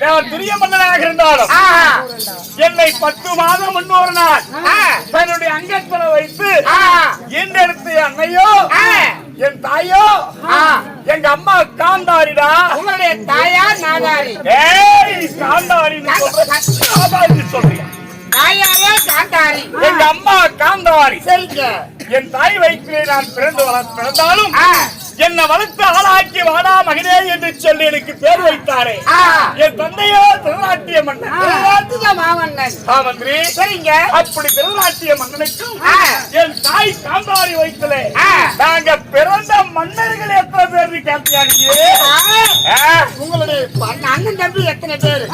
நான் துரிய மன்னனாக இருந்தாலும் என்னை பத்து மாதம் முன்னொரு நாள் தன்னுடைய அங்கத்துல வைத்து ஈண்டெடுத்து அன்னையோ என் தாயோ. எங்க அம்மா காந்தாரிடா. உங்களுடைய தாயா நாதாரி? ஏய் சொல்றியா? காந்தாரி. எங்க அம்மா காந்தாரி. சரிங்க என் தாய் வயிற்றிலே நான் பிறந்து பிறந்தாலும் என்னை வளர்த்து ஆளாக்கி வாடா மகனே என்று சொல்லி எனக்கு பேர் ஆ. என் தந்தையோ திருநாட்டிய மன்னன். மாமன்னன் சரிங்க. அப்படி மன்னனுக்கும் ஆ. என் தாய் காந்தாரி வயிற்றிலே. நாங்க பிறந்த மன்னர்கள் எத்தனை பேர்? உங்களுடைய அண்ணன் தம்பி எத்தனை பேர்?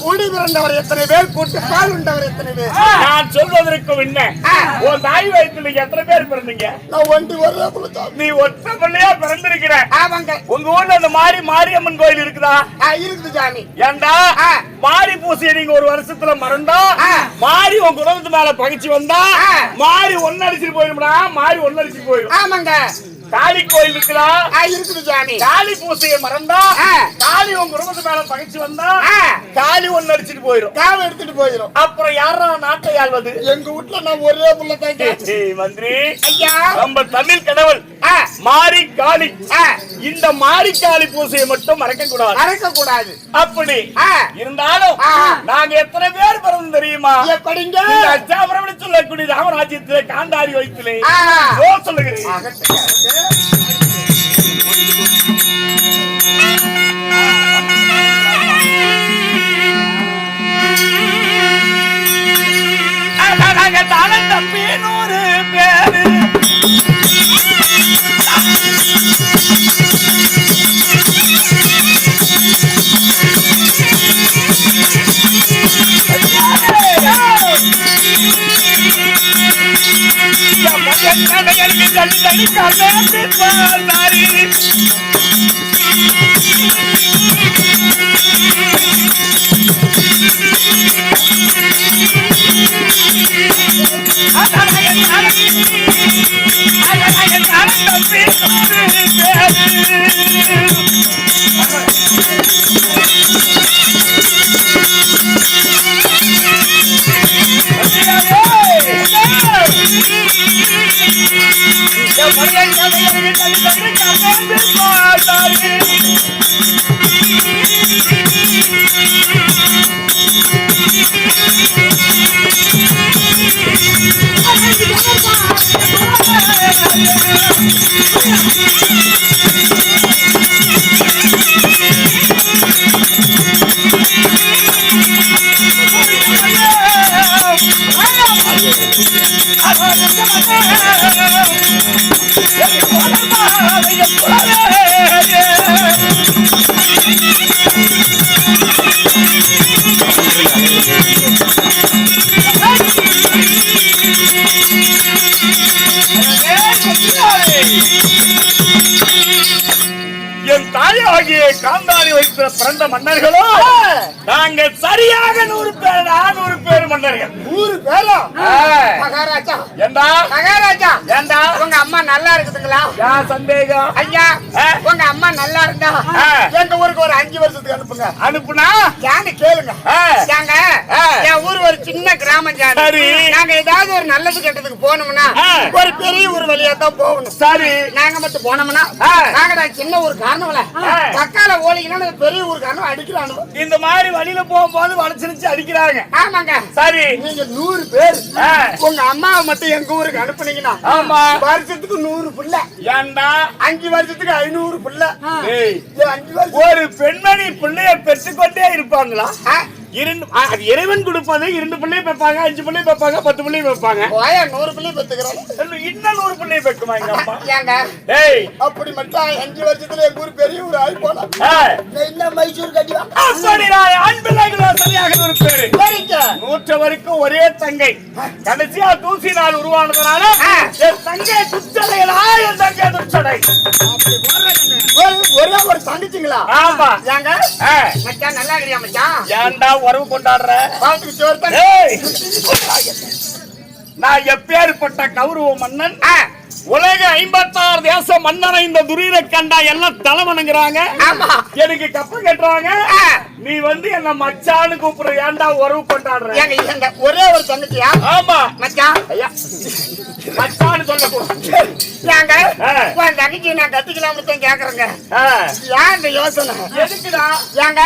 கூடி பிறந்தவர் எத்தனை பேர்? கூட்டு பால் உண்டவர் எத்தனை பேர்? நான் சொல்வதற்கு என்ன ஆ. உன் தாய் வயிற்றுல எத்தனை பேர் பிறந்தீங்க? நான் ஒரு நீ ஒற்ற பிள்ளையா பிறந்திருக்கிற. ஆமாங்க. உங்க ஊர்ல அந்த மாரி மாரியம்மன் கோயில் இருக்குதா? இருக்குது சாமி. ஏண்டா. மாரி பூசையை நீங்க ஒரு வருஷத்துல மறந்தா. மாரி உங்க குடும்பத்து மேல பகிச்சு வந்தா. மாரி ஒன்னு அடிச்சுட்டு போயிடும்டா மாரி ஒன்னு அடிச்சுட்டு போயிடும் ஆமாங்க காளி கோயில் இருக்குதா? இருக்குது சாமி காளி பூசையை மறந்தா. காளி உங்க குடும்பத்து மேல பகிச்சு வந்தா. காளி ஒன்னு அடிச்சுட்டு போயிடும் காவை எடுத்துட்டு போயிடும் அப்புறம் யாரா நாட்டை ஆள்வது? எங்க வீட்டுல நான் ஒரே புள்ள ஏய், மந்திரி. ஐயா. நம்ம தமிழ் கடவுள் மாரி காளி. இந்த மாரி காளி பூசையை மட்டும் மறக்க கூடாது. மறக்க கூடாது அப்படி. இருந்தாலும். நாங்க எத்தனை பேர் பிறந்தோம் தெரியுமா? எப்படிங்க? அச்சாபுரம் சொல்லக்கூடிய ராமராஜ்யத்திலே ஆ. ஓ சொல்லுகிறேன். Yeah. தள்ளி தள்ளி கண்ணே என் தாயாகிய காந்தாரி வைத்த பிறந்த மன்னர்களோ நாங்க சரியாக நூறு பேர் நூறு பேர் மன்னர்கள் நூறு. மகாராஜா ஏண்டா மகாராஜா ஏண்டா உங்க அம்மா நல்லா இருக்குதுங்களா யா சந்தேகம் ஐயா. உங்க அம்மா நல்லா இருந்தா. எங்க ஊருக்கு ஒரு அஞ்சு வருஷத்துக்கு அனுப்புங்க அனுப்புனா ஏன்னு கேளுங்க. ஏங்க. என் ஊர் ஒரு சின்ன கிராமம். சரி. நாங்க ஏதாவது ஒரு நல்லது கெட்டதுக்கு போனோம்னா. ஒரு பெரிய ஊர் வழியா தான் போகணும் சரி நாங்க மட்டும் போனோம்னா. நாங்க சின்ன ஊர் காரணம்ல ஆ. பக்கால ஓடிக்கணும் பெரிய ஊர் காரணம் அடிக்கிறானு? இந்த மாதிரி வழியில போகும்போது வளைச்சிருச்சு அடிக்கிறாங்க. ஆமாங்க. சரி. நீங்க நூறு பேர். உங்க அம்மாவை மட்டும் எங்க ஊருக்கு அனுப்புனீங்கன்னா ஆமா. வருஷத்துக்கு நூறு புள்ள. ஏண்டா? அஞ்சு வருஷத்துக்கு ஐநூறு புள்ள. ஒரு பெண்மணி பிள்ளைய பெற்றுக்கொண்டே இருப்பாங்களா? இரண்டு அது இறைவன் கொடுப்பது இரண்டு பிள்ளைய பெப்பாங்க அஞ்சு பிள்ளைய பெப்பாங்க பத்து பிள்ளைய பெப்பாங்க போயா நூறு புள்ளி பெத்துக்கிறோம். இன்னும் நூறு பிள்ளைய பெக்குமா எங்க அம்மா? ஏங்க ஏய். அப்படி மட்டும் அஞ்சு வருஷத்துல எங்க ஊர் பெரிய ஊர் ஆகி போலாம் என்ன மைசூர் கட்டிவா அப்படி நான் ஆண் பிள்ளைகளோ சரியாக நூறு பேரு சரிங்க. நூற்றவருக்கும் ஒரே தங்கை. கடைசியா தூசி நாள் உருவானதுனால. என் தங்கை துச்சலைகளா என் தங்கை ஒரு ஒரே தங்கச்சிங்களா ஆமா. ஏங்க? மச்சான் நல்லா இருக்கிறியா மச்சான்? ஏன்டா உறவு கொண்டாடுற? பாத்துக்கு சோறு நான் எப்பேற்பட்ட கௌரவ மன்னன்? உலக ஐம்பத்தாறு தேச மன்னனை இந்த துரியரை கண்டா எல்லாம் தலை வணங்குறாங்க ஆமா. எனக்கு கப்பம் கட்டுறாங்க. நீ வந்து என்ன மச்சான்னு கூப்பிடுற ஏன்டா உறவு கொண்டாடுற? ஒரே ஒரு தங்கச்சியா? ஆமா. மச்சான் ஐயா. மச்சான்னு சொல்லக்கூடாது. ஏங்க ஆ. உன் தங்கச்சி நான் கட்டிக்கலாம்னு தான் கேக்குறேங்க. ஏன் யோசனை. எதுக்குடா? ஏங்க.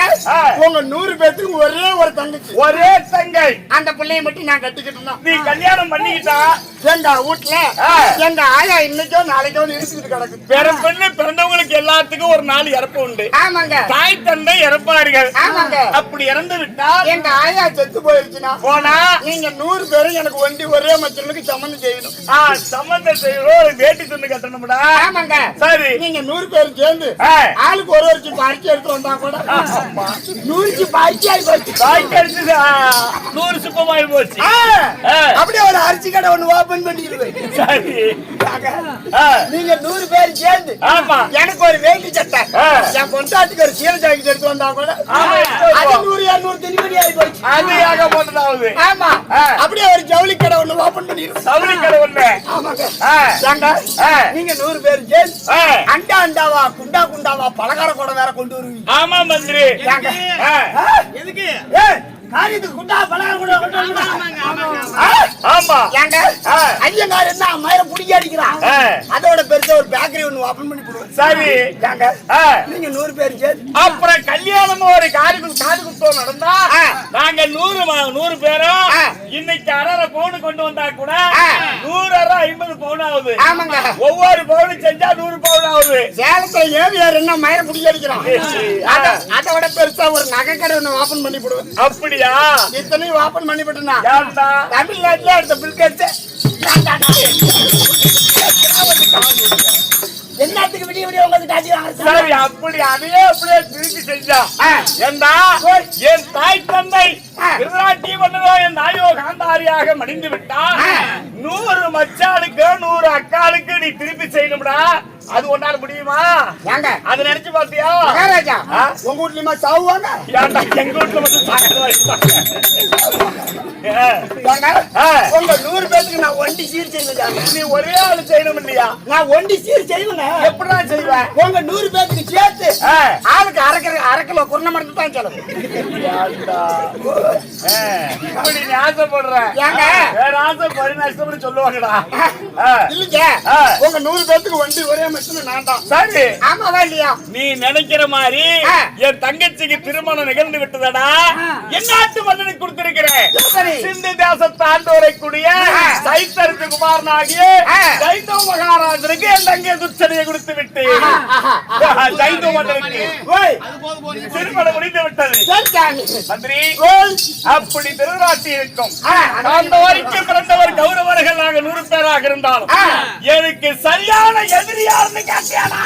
உங்க நூறு பேத்துக்கு ஒரே ஒரு தங்கச்சி. ஒரே தங்கை. அந்த பிள்ளைய மட்டும் நான் கட்டிக்கிட்டேன் நீ கல்யாணம் பண்ணிக்கிட்டா? எங்க வீட்டுல. எங்க ஆயா இன்னைக்கோ நாளைக்கோ இருக்குது கிடக்கு. பிற பெண்ணு பிறந்தவங்களுக்கு எல்லாத்துக்கும் ஒரு நாள் இறப்பு உண்டு. ஆமாங்க. தாய் தந்தை இறப்பார்கள். ஆமாங்க. அப்படி இறந்து விட்டால் எங்க ஆயா செத்து போயிருச்சுன்னா போனா? நீங்க நூறு பேரும் எனக்கு வண்டி ஒரே மச்சனுக்கு சம்மந்தம் செய்யணும். ஆ, சம்பந்தம் செய்யறோம் ஒரு வேட்டி துண்டு கட்டணும்டா. ஆமாங்க. சரி. நீங்க நூறு பேரும் சேர்ந்து. ஆளுக்கு ஒரு ஒரு அரிசி எடுத்து வந்தா கூட நூறு சிப்ப அரிசி ஆகி போச்சு. தாய் கழிச்சு நூறு சுப்பமாயி போச்சு. அப்படியே ஒரு அரிசி கடை ஒண்ணு ஓபன் பண்ணிடுவேன். நீங்க நூறு பேர் சேர்ந்து ஆமா. எனக்கு ஒரு வேட்டி சட்டை. என் பொண்டாட்டுக்கு ஒரு சீர ஜாக்கெட் எடுத்து வந்தா கூட அது. நூறு இருநூறு திணிமணி ஆகி போச்சு. அது ஏகப்பட்டதாவது ஆமா. அப்படியே ஒரு ஜவுளி கடை ஒண்ணு ஓபன் பண்ணிடுவேன். சவுளி கடை ஒண்ணு. ஆமாங்க. நீங்க நூறு பேர் சேர்ந்து. அண்டா அண்டாவா குண்டா குண்டாவா பலகார கூட வேற கொண்டு வருவீங்க. ஆமா மந்திரி. எதுக்கு? ஏய் காரியத்துக்கு குண்டா பலகார கூட கொண்டு வருவீங்க ஆமா. ஏங்க? ஆ. ஐயங்கார் என்ன மயிர புடிக்க அடிக்கிறான் ஆ, அதோட பெருசா ஒரு பேக்கரி ஒண்ணு ஓபன் பண்ணி போடுவேன் சரி. ஏங்க? ஆ, நீங்க நூறு பேர் அப்புறம் கல்யாணமும் ஒரு காது கு- காது குத்தம் நடந்தா. நாங்க நூறு நூறு பேரும். இன்னைக்கு அரை பவுன் கொண்டு வந்தா கூட. நூறு அரை ஐம்பது பவுன் ஆகுது. ஆமாங்க. ஒவ்வொரு பவுனும் செஞ்சா நூறு பவுன் ஆகுது. சேலத்துல ஏவியார் என்ன மயிர புடிக்க அடிக்கிறான். அதோட பெருசா ஒரு நகை கடை ஒண்ணு ஓபன் பண்ணி போடுவேன். அப்படியா இத்தனையும் ஓபன் பண்ணி ஏன்டா தமிழ்நாட்டுல அடுத்த பில் கட்டு விடிய விடிய உங்களுக்கு சரி அப்படி அதையே அப்படியே திருப்பி செஞ்சா. ஏண்டா? என் தாய் தந்தை திருநாட்டி மன்னரோ என் நாயோ காந்தாரியாக மடிந்து விட்டா. நூறு மச்சாளுக்கு நூறு அக்காளுக்கு நீ திருப்பி செய்யணும்டா. அது ஒன்னால முடியுமா? ஏங்க. அது நினைச்சு பாத்தியா மகாராஜா? உங்க வீட்லயுமா சாவுவாங்க? ஏன்டா எங்க வீட்டுல மட்டும் ஆ. உங்க நூறு பேருக்கு நான் ஒண்டி சீர் செய்வேன் நீ ஒரே ஆளு செய்யணும் இல்லையா நான் ஒண்டி சீர் செய்வேங்க. எப்படிடா செய்வேன் உங்க நூறு பேருக்கு சேர்த்து. ஆளுக்கு அரைக்கிற அரை கிலோ குருணை மருந்து தான் செலவு. இப்படி நீ ஆசைப்படுற? ஏங்க? வேற ஆசைப்படி நஷ்டப்படி சொல்லுவாங்கடா. இல்லைங்க. உங்க நூறு பேருக்கு வண்டி ஒரே மிஷின் நான் தான் சரி ஆமாவா இல்லையா நீ நினைக்கிற மாதிரி ஆ. என் தங்கச்சிக்கு திருமணம் நிகழ்ந்து விட்டதடா என் நாட்டு மன்னனுக்கு கொடுத்திருக்கிறேன் சரி. சிந்து தேசத்தை ஆண்டோரை கூடிய ஆ. சைத்தருக்கு குமாரனாகிய ஆ. ஜைந்தவ மகாராஜனுக்கு என் தங்கை துச்சனையை கொடுத்து விட்டு ஆஹா, ஆஹா. ஜைந்தவ மன்னனுக்கு ஓய், திருமணம் முடிந்து விட்டது. மந்திரி. அப்படி திருநாட்டி இருக்கும் அந்த வரைக்கும் பிறந்தவர் கௌரவர்கள் நாங்க நூறு பேராக இருந்தாலும். எனக்கு சரியான எதிரி யாருன்னு கேட்டியாடா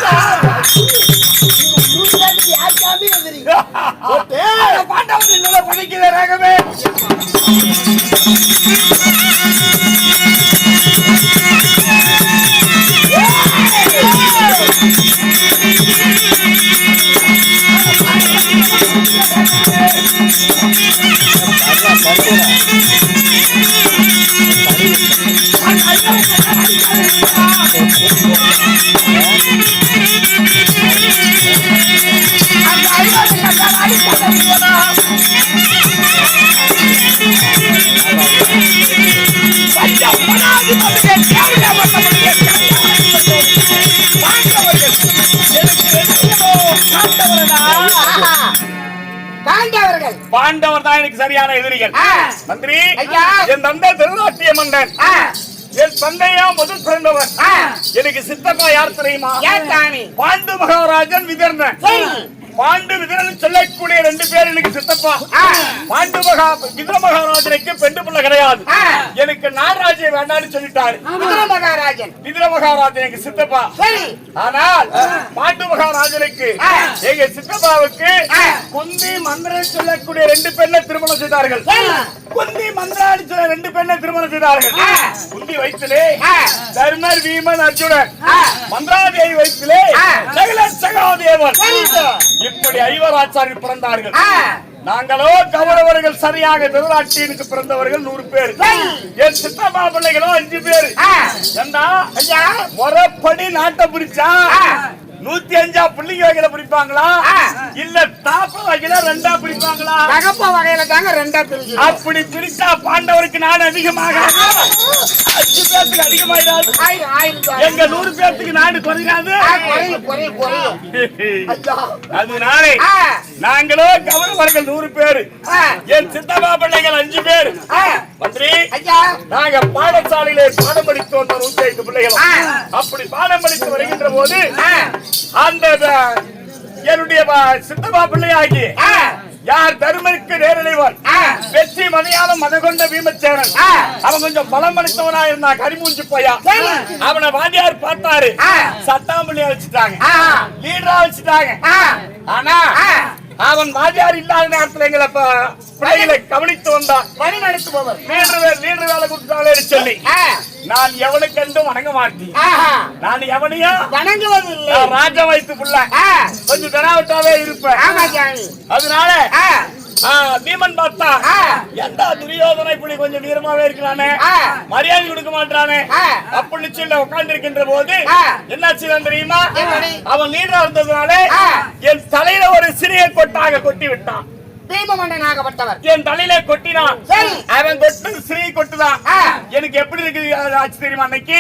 பாண்டவன் என்னோட புதைக்கிற ரகமே பாண்டவர் தான் எனக்கு சரியான எதிரிகள். மந்திரி. என் தந்தை திருநாட்டிய மன்னன் என் தந்தையா முதல் பிறந்தவர். எனக்கு சித்தப்பா யார் தெரியுமா? பாண்டு மகாராஜன் விதர்ணன். பாண்டு விதரன் சொல்லக்கூடிய ரெண்டு பேர் எனக்கு சித்தப்பா. பாண்டு மகா விதர மகாராஜனுக்கு பெண்டு பிள்ளை கிடையாது. எனக்கு நாகராஜ்யம் வேண்டாம்னு சொல்லிட்டாரு விதுர மகாராஜன் விதர மகாராஜன் எனக்கு சித்தப்பா ஆனால் பாண்டு மகாராஜனுக்கு. எங்க சித்தப்பாவுக்கு. குந்தி மந்திரம் சொல்லக்கூடிய ரெண்டு பெண்ணை திருமணம் செய்தார்கள். குந்தி மந்திராடி சொல்ல ரெண்டு பெண்ணை திருமணம் செய்தார்கள். குந்தி வயிற்றிலே ஆ. தர்மர் வீமன் அர்ஜுனன். மந்திராதேவி வயிற்றிலே ஆ. சகல சகாதேவன். இப்படி ஐவராச்சாரியர் பிறந்தார்கள். நாங்களோ கௌரவர்கள் சரியாக திருநாட்டினுக்கு பிறந்தவர்கள் நூறு பேர் என் சித்தப்பா பிள்ளைகளோ அஞ்சு பேர் ஐயா முறைப்படி நாட்டை பிரிச்சா ஆ. நூத்தி அஞ்சா பிள்ளைங்க வகையில பிடிப்பாங்களா. இல்ல தாப்ப வகையில ரெண்டா பிடிப்பாங்களா தகப்ப வகையில தாங்க ரெண்டா பிரிஞ்சு அப்படி பிரிச்சா பாண்டவருக்கு நாடு அதிகமாக அஞ்சு பேருக்கு அதிகமாயிடாது. எங்க நூறு பேர்த்துக்கு நாடு குறையாது. அதனாலே. நாங்களோ கௌரவர்கள் நூறு பேரு. என் சித்தப்பா பிள்ளைகள் அஞ்சு பேர். மந்திரி நாங்க பாடசாலையிலே பாடம் படித்து வந்த நூத்தி ஐந்து பிள்ளைகள். அப்படி பாடம் படித்து வருகின்ற போது. அந்த என்னுடைய சித்தப்பா பிள்ளையாகி. யார் தருமருக்கு நேரலைவன் ஆ. வெற்றி மதியாத மத கொண்ட பீமச்சேரன். அவன் கொஞ்சம் பலம் படைத்தவனா இருந்தான் கரிமூஞ்சி போயா. அவனை வாத்தியார் பார்த்தாரு ஆ. சட்டாம்பள்ளியா வச்சுட்டாங்க. லீடரா வச்சுட்டாங்க. ஆனா. அவன் வாத்தியார் இல்லாத நேரத்துல எங்களை பிள்ளைகளை கவனித்து வந்தான் வழி நடத்துபவர் லீடர் வே- லீடர் வேலை கொடுத்தாலே சொல்லி. நான் எவனுக்கென்றும் வணங்க மாட்டேன். நான் எவனையும் வணங்குவது இல்லை நான் ராஜா வைத்து புள்ள. கொஞ்சம் தெனாவட்டாவே இருப்பேன் அதனால பீமன் பார்த்தா. எந்த துரியோதனை இப்படி கொஞ்சம் வீரமாவே இருக்கிறானே. மரியாதை கொடுக்க மாட்டானே ஆ. அப்படின்னு சொல்லி உட்கார்ந்து இருக்கின்ற போது. என்னாச்சு தெரியுமா? அவன் லீடரா இருந்ததுனால. என் தலையில ஒரு சிறிய கொட்டாக கொட்டி விட்டான் பீமமன்னனாகப்பட்டவர் என் தலையில கொட்டினான். அவன் கொட்டு சிறிய கொட்டுதான். எனக்கு எப்படி இருக்கு தெரியுமா அன்னைக்கு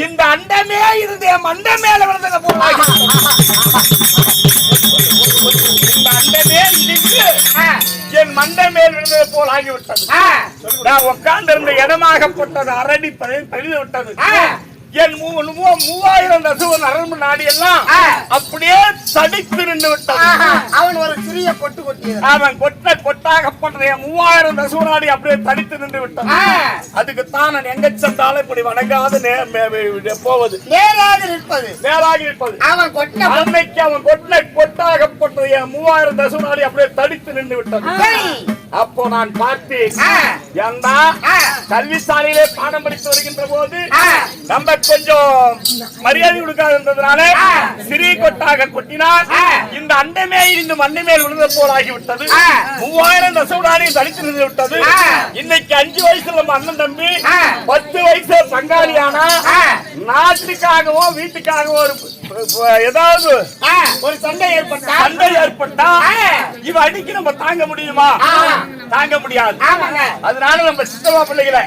இந்த அண்டமே இருந்து என் மண்டை மேல விழுந்தத போல ஆகி- இந்த அண்டமே இடிந்து. என் மண்டை மேல் விழுந்தது போல் ஆகிவிட்டது. நான் உட்கார்ந்து இருந்த இடமாகப்பட்டது அரடி பழிந்து விட்டது. என் மூவாயிரம் தசுவன் நரம்பு நாடி எல்லாம். அப்படியே தடித்து நின்று விட்டது ஆஹா. அவன் ஒரு சிறிய கொட்டு கொட்டியது அவன் கொட்ட கொட்டாகப்பட்டது என் மூவாயிரம் தசுவ நாடி அப்படியே தடித்து நின்று விட்டது ஆ. அதுக்கு தான் நான் எங்க சென்றாலும் இப்படி வணங்காது போவது நேராக நிற்பது மேலாகி இருப்பது அவன் கொட்ட அன்னைக்கு அவன் கொட்ட கொட்டாகப்பட்டது என் மூவாயிரம் தசுவ நாடி அப்படியே தடித்து நின்று விட்டது சரி. அப்போ நான் பார்த்தேன். ஏண்டா. கல்விசாலையிலே பாடம் படித்து வருகின்ற போது. நம்ம கொஞ்சம் மரியாதை கொடுக்காத இருந்ததுனால ஆ. சிறிய கொட்டாக கொட்டினார் ஆ. இந்த அண்டமே இந்த மண்ணு மேல் விழுந்த போல் ஆகிவிட்டது. மூவாயிரம் தசவுடானே தடித்து நின்று விட்டது. இன்னைக்கு அஞ்சு வயசுல நம்ம அண்ணன் தம்பி. பத்து வயசு பங்காளியானா ஆ. நாட்டுக்காகவோ வீட்டுக்காகவோ ஒரு ஏதாவது. ஒரு சண்டை ஏற்பட்டா சண்டை ஏற்பட்டா. இவ அடிக்கு நம்ம தாங்க முடியுமா. தாங்க முடியாது அதனால நம்ம சித்தமா பிள்ளைகளை.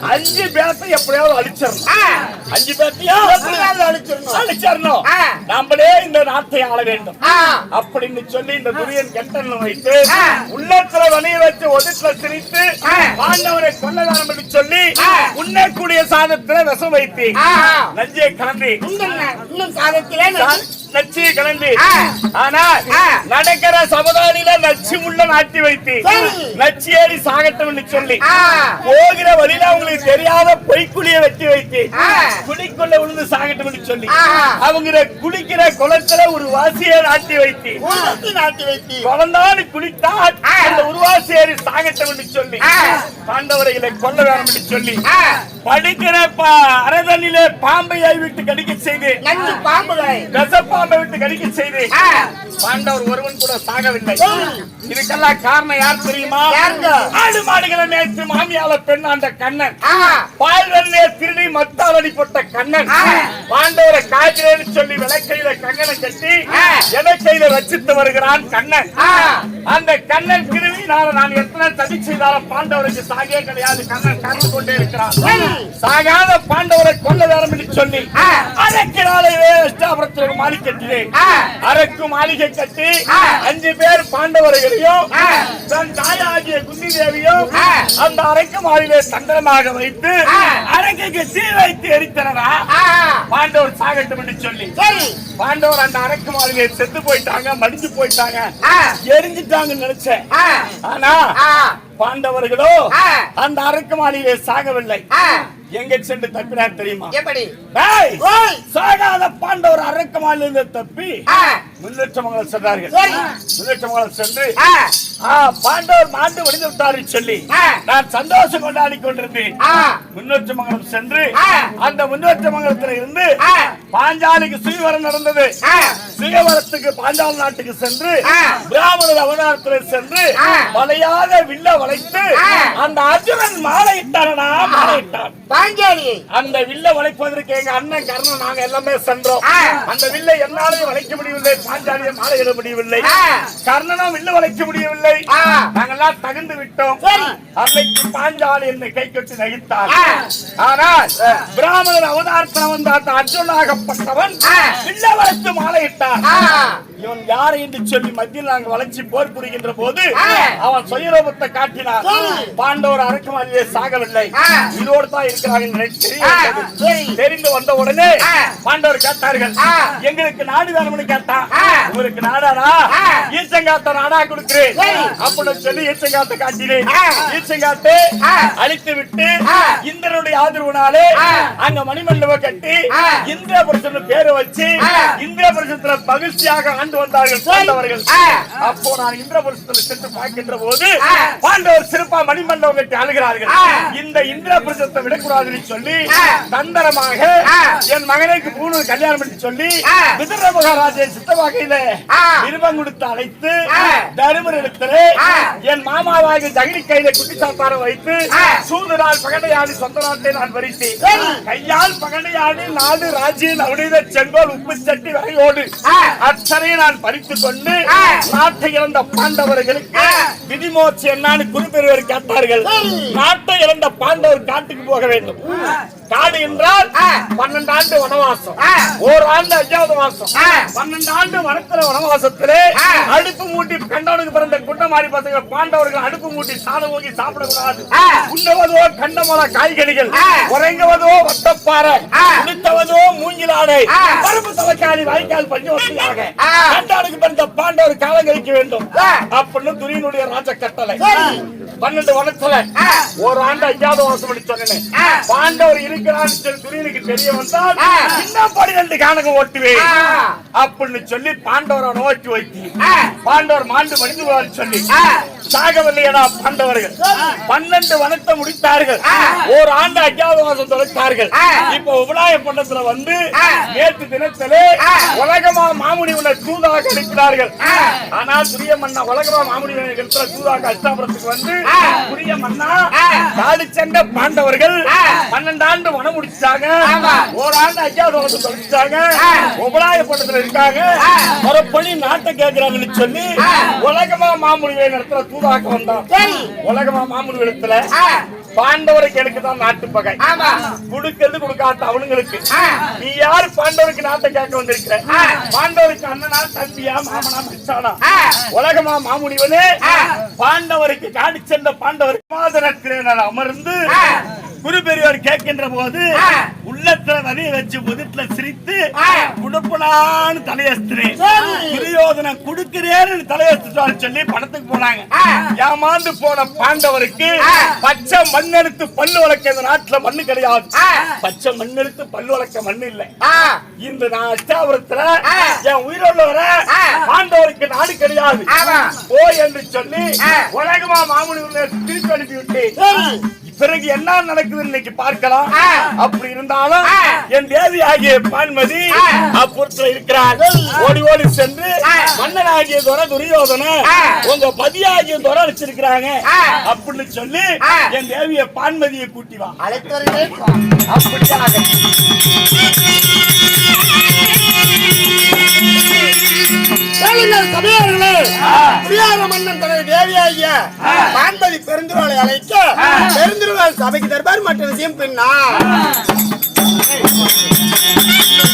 அஞ்சு பேர்த்தை எப்படியாவது அழிச்சிடணும். அஞ்சு பேர்த்தையும் எப்படியாவது அழிச்சிடணும் அழிச்சிடணும். நம்மளே இந்த நாட்டை ஆள வேண்டும். அப்படின்னு சொல்லி இந்த துரியன் கெட்டன் வைத்து. உள்ளத்துல வலிய வச்சு ஒதுக்குல சிரித்து ஆ. பாண்டவரை கொல்லதானம் என்று சொல்லி. உண்ணக்கூடிய சாதத்துல விஷம் வைத்து. நஞ்சை கலந்து இன்னும் ந- ந- நச்சு கலந்து. ஆனால். நடக்கிற சமுதாயில நச்சு உள்ள நாட்டி வைத்து. நச்சு ஏறி சாகட்டும் என்று சொல்லி. போகிற வழியில அவங்களுக்கு தெரியாத பொய்க்குழிய வெட்டி வைத்து. குழிக்குள்ள விழுந்து சாகட்டும் என்று சொல்லி. அவங்க குளிக்கிற குளத்துல ஒரு வாசியை நாட்டி வைத்து நாட்டி வைத்தி குழந்தான் குளித்தால் ஆ. அந்த உருவாசி ஏறி சாகட்டும் என்று சொல்லி. பாண்டவரைகளை கொல்ல வேணும் சொல்லி. படிக்கிற அரதனிலே பாம்பை விட்டு கடிக்க செய்து கசப்பாம்பை விட்டு கடிக்க செய்து. பாண்டவர் ஒருவன் கூட சாகவில்லை. இதுக்கெல்லாம் காரணம் யார் தெரியுமா? ஆடு மாடுகளை மேய்த்து மாமியால பெண் அந்த கண்ணன் ஆஹா. பால் வெள்ளைய திருடி மத்தால் அடிப்பட்ட கண்ணன். பாண்டவரை காய்கிறேன்னு சொல்லி விளக்கையில கண்ணனை கட்டி. எதற்கையில ரச்சித்து வருகிறான் கண்ணன். அந்த கண்ணன் கிருவினால நான் எத்தனை தடி செய்தாலும் பாண்டவருக்கு சாகே கிடையாது கண்ணன் காத்து கொண்டே இருக்கிறான். சாகாத பாண்டவரை கொல்ல வேணும் என்று சொல்லி. அரக்கினாலே அஷ்டாபுரத்தில் மாளிகை கட்டினேன். அரக்கு மாளிகை கட்டி. அஞ்சு பேர் பாண்டவர்களையும். தன் தாயாகிய குந்தி தேவியும். அந்த அரக்கு மாளிகை தந்திரமாக வைத்து ஆ. அரக்கைக்கு தீ வைத்து எரித்தனரா. பாண்டவர் சாகட்டும் என்று சொல்லி பாண்டவர் அந்த அரக்கு மாளிகை செத்து போயிட்டாங்க மடிஞ்சு போயிட்டாங்க. எரிஞ்சிட்டாங்கன்னு நினைச்சேன். ஆனா. பாண்டவர்களோ. அந்த அரக்கு மாளிகையை சாகவில்லை. எங்க சென்று தப்பினார் தெரியுமா எப்படி. சாகாத பாண்டவர் அரக்கு மாளிகை தப்பி. முன்னேற்றமங்கலம் சென்றார்கள். முன்னேற்றமங்கலம் சென்று பாண்டவர் மாண்டு வடிந்து விட்டாரு சொல்லி. நான் சந்தோஷம் கொண்டாடி கொண்டிருந்தேன். முன்னேற்றமங்கலம் சென்று. அந்த முன்னேற்றமங்கலத்துல இருந்து. பாஞ்சாலிக்கு சுயவரம் நடந்தது. சுயவரத்துக்கு பாஞ்சால் நாட்டுக்கு சென்று. பிராமணர் அவதாரத்தில் சென்று. வளையாத வில்ல வளைத்து. அந்த அர்ஜுனன் மாலையிட்டானா மாலையிட்டான் பாஞ்சாலி அந்த வில்ல வளைப்பதற்கு எங்க அண்ணன் கர்ணன் நாங்க எல்லாமே சென்றோம். அந்த வில்லை என்னாலையும் வளைக்க முடியவில்லை பாஞ்சாலியை முடியவில்லை. கர்ணனும் வில்ல வளைக்க முடியவில்லை. நாங்கெல்லாம் தகுந்து விட்டோம். அன்னைக்கு பாஞ்சாலி என்னை கை கட்டி நகித்தார் ஆ. ஆனால் பிராமணர் அவதாரத்தில் வந்த அந்த அர்ஜுனாகப்பட்டவன். வில்ல வளைத்து மாலையிட்டான் ஆ. இவன் யார் என்று சொல்லி மத்தியில் நாங்கள் வளைச்சு போர் புரிகின்ற போது. அவன் சுயரூபத்தை காட்டினான் சரி. பாண்டவர் அரக்குமாரிலே சாகவில்லை. இதோடு தான். சரி. தெரிந்து வந்த உடனே. பாண்டவர் கேட்டார்கள். எங்களுக்கு நாடு வேணும்னு கேட்டான். உங்களுக்கு நாடாடா ஆ. ஈச்சங்காத்த நாடா கொடுக்கிறேன். அப்படின்னு சொல்லி ஈச்சங்காத்த காட்டினேன். ஈச்சங்காத்தை. அழித்து விட்டு. இந்திரனுடைய ஆதரவுனாலே. அங்க மணிமண்டபம் கட்டி ஆ. இந்திரபுரசன் பேரை வச்சு ஆ. இந்திரபுரசத்துல மகிழ்ச்சியாக ஆண்டு வந்தார்கள் பாண்டவர்கள். அப்போ நான் இந்திரபுரசத்தில் சென்று பார்க்கின்ற போது. பாண்டவர் சிறப்பா மணிமண்டபம் கட்டி அழுகிறார்கள். இந்த இந்திரபுரசத்தை விடக்கூடாதுன்னு சொல்லி. தந்திரமாக. என் மகனுக்கு மூணு கல்யாணம் பண்ணி சொல்லி. விதுர மகாராஜை சித்தவகையில ஆ. விருப்பம் கொடுத்து அழைத்து. தருமர் இடத்திலே. என் மாமாவாகி ஜகிரி கையில குட்டி சாப்பாரம் வைத்து ஆ. சூது நாள் பகடையாடி சொந்த நாட்டை நான் வரித்தேன். கையால் பகடையாடி நாடு ராஜ்யம் நவநீத செங்கோல் உப்பு சட்டி வரையோடு ஆ. நான் பறித்துக் கொண்டு. நாட்டை இழந்த பாண்டவர்களுக்கு ஆ. விதிமோட்சி என்னான்னு குறிப்பெறுவர் கேட்டார்கள். நாட்டை இழந்த பாண்டவர் காட்டுக்கு போக வேண்டும் காடு என்றால். பன்னெண்டு ஆண்டு வனவாசம். ஒரு ஆண்டு அஞ்சாவது மாசம். பன்னெண்டு ஆண்டு வனத்தில வனவாசத்திலே. அடுப்பு மூட்டி கண்டவனுக்கு பிறந்த குண்டமாரி பசங்க பாண்டவர்கள் அடுப்பு மூட்டி சாதம் ஊக்கி சாப்பிடக்கூடாது. உண்ணவதோ கண்டமல காய்கறிகள். உறைங்குவதோ வட்டப்பாறை ஆ. உடுத்தவதோ மூங்கிலாடை ஆ. பருப்பு தலைக்காணி வாய்க்கால் பஞ்சவசதியாக ஆ. கண்டவனுக்கு பிறந்த பாண்டவர் காலம் கழிக்க வேண்டும். அப்படின்னு துரியனுடைய ராஜ கட்டளை. பன்னெண்டு வனத்துல ஆ. ஒரு ஆண்டு அஞ்சாவது வருஷம் அப்படி சொன்னேன். பாண்டவர் இருக்கிறான்னு சொல்லி துரியனுக்கு தெரிய வந்தால். இன்னும் பன்னிரண்டு காணகம் ஓட்டுவேன். அப்படின்னு சொல்லி பாண்டவரை நோக்கி வைத்து. பாண்டவர் மாண்டு போவார் சொல்லி. சாகவில்லையடா பாண்டவர்கள் பன்னெண்டு வனத்தை முடித்தார்கள். ஒரு ஆண்டு அஞ்சாவது மாசம் தொலைத்தார்கள். இப்போ உபநாய பண்டத்துல வந்து. நேற்று தினத்திலே. உலகமா மாமுனி உள்ள தூதாக அளிக்கிறார்கள் ஆ. ஆனால் துரிய மன்னா உலகமா மாமுனி இடத்துல தூதாக அஷ்டாபுரத்துக்கு வந்து. துரிய மன்னா. காடு சென்ற பாண்டவர்கள். பன்னெண்டு ஆண்டு வனம் முடிச்சாங்க ஆண்டு அஞ்சாவது வனத்தை தொலைச்சாங்க ஆ. உபநாய பண்டத்துல இருக்காங்க. மறுபடி நாட்டை கேட்கிறாங்கன்னு சொல்லி. உலகமா மாமுனி இடத்துல தூதாக வந்தான். உலகமா மாமுனி இடத்துல. பாண்டவருக்கு எனக்கு தான் நாட்டு பகை. கொடுக்கிறது கொடுக்காத அவனுங்களுக்கு. நீ யார் பாண்டவருக்கு நாட்டை கேட்க வந்திருக்கிற. பாண்டவருக்கு அண்ணனா தம்பியா மாமனா பிச்சானா ஆ. உலகமா மாமுனிவனே. பாண்டவருக்கு காடி சென்ற பாண்டவர் மாதனத்திலே நான் அமர்ந்து. குரு பெரியவர் கேட்கின்ற போது. உள்ளத்துல வதைய வச்சு முதுட்டுல சிரித்து. குடுப்பலான்னு தலையஸ்திரேன் சரி. துரியோதனன் குடுக்கிறேன்னு தலையஸ்திட்டான்னு சொல்லி பணத்துக்கு போனாங்க. ஏமாந்து போன பாண்டவருக்கு. பச்சை மண்ணெடுத்து பல்லு வளர்க்க இந்த நாட்டுல மண்ணு கிடையாது. பச்சை மண்ணெடுத்து பல்லு வளர்க்க மண்ணு இல்ல. இந்த நான் அஷ்டாபுரத்துல. என் உயிரோட ஆ. பாண்டவருக்கு நாடு கிடையாது. போய் என்று சொல்லி. உலகமா மாமுனி திருப்பி அனுப்பி விட்டேன் சரி. பிறகு என்ன நடக்குது இன்னைக்கு பார்க்கலாம். அப்படி இருந்தாலும். என் தேவி ஆகிய பான்மதி. அப்புறத்துல இருக்கிறார் ஓடி ஓடி சென்று. மன்னன் ஆகிய துறை துரியோதன. உங்க பதியாகிய துறை வச்சிருக்கிறாங்க. அப்படின்னு சொல்லி. என் தேவிய பான்மதியை கூட்டி வா. அப்படியாக ஆ. புரியாத மன்னன் தனது தேவியாகிய பான்பதி பெருந்திருவாளை அழைக்க பெருந்திருவாள் சபைக்கு தருவார் மற்ற விஷயம் பின்னா